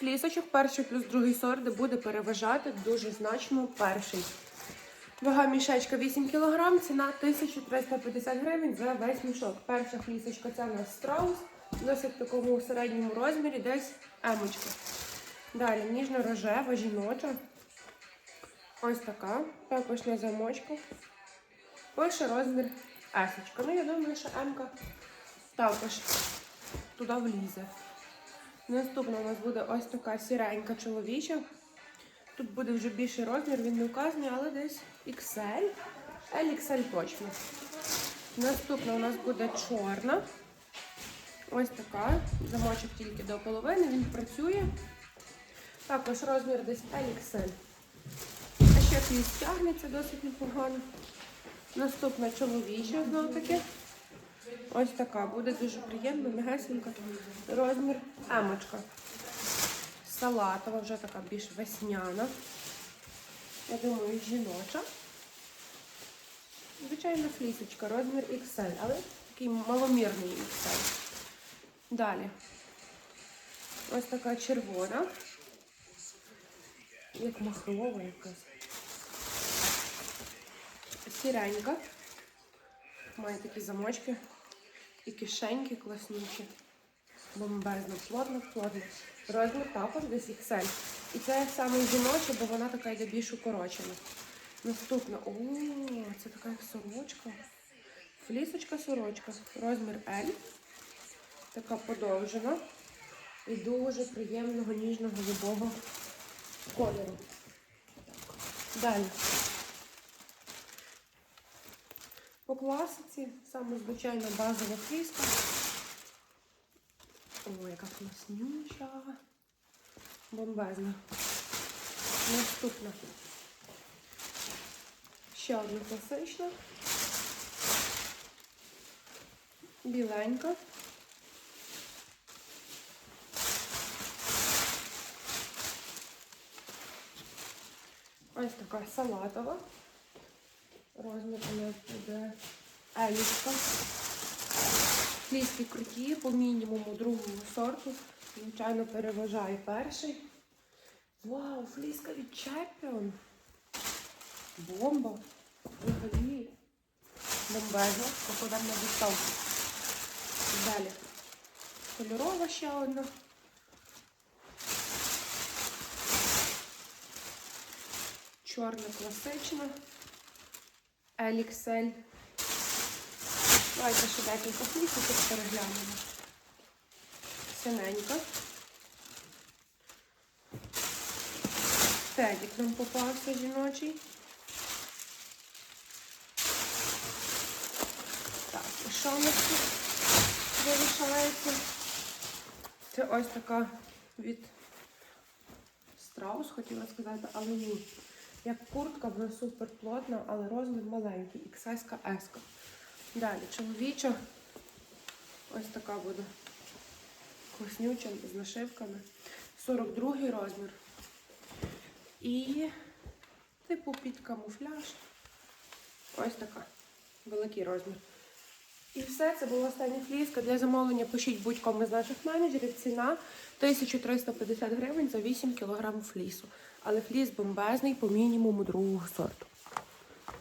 флісочок, перший плюс другий сорт, де буде переважати дуже значно перший. Вага мішечка 8 кг, ціна 1350 гривень за весь мішок. Перша флісочка це у нас страус, досить в такому середньому розмірі, десь емочка. Далі ніжно-рожева, жіноча. Ось така, також на замочку. Пише розмір есочка. Ну, я думаю, що емка також туди влізе. Наступна у нас буде ось така сіренька чоловіча. Тут буде вже більший розмір, він не вказаний, але десь XL. LXL точно. Наступна у нас буде чорна. Ось така. Замочок тільки до половини, він працює. Також розмір десь LXL. А ще фліс тягнеться досить непогано. Наступна чоловіча знову таки. Ось така. Буде дуже приємна, м'ягесенька. Розмір емочка. Салатова, вже така більш весняна. Я думаю, жіноча. Звичайна флісочка, розмір XL, але такий маломірний XL. Далі. Ось така червона. Як махрова якась. Сіренька. Має такі замочки і кишеньки класнючі. Бомбезно, плотно, плотно. Розмір також десь XL. І це саме жіноча, бо вона така йде більш укорочена. Наступна. О, це така як сорочка. Флісочка сорочка. Розмір L. Така подовжена. І дуже приємного, ніжного голубого кольору. Так. Далі. По класиці, саме звичайна базова фліска. О, яка класнюча. Бомбезна. Наступна. Ще одна класична. Біленька. Ось така салатова. Розмір у нас буде елічка. Фліски круті по мінімуму другого сорту. Звичайно, переважає перший. Вау, фліска від Champion. Бомба. Взагалі. Бомбезно. Покладемо на доставку. Далі. Кольорова ще одна. Чорна класична. Еліксель. Давайте ще декілька флісочок переглянемо. Синенька. Тедік нам попався жіночий. Так, і що у нас тут залишається? Це ось така від страус, хотіла сказати, але ні. Як куртка, вона супер плотна, але розмір маленький, XS S. Далі чоловіча. Ось така буде класнюча з нашивками. 42 розмір. І типу під камуфляж. Ось така. Великий розмір. І все, це була остання фліска. Для замовлення пишіть будь-кому з наших менеджерів. Ціна 1350 гривень за 8 кг флісу. Але фліс бомбезний по мінімуму другого сорту.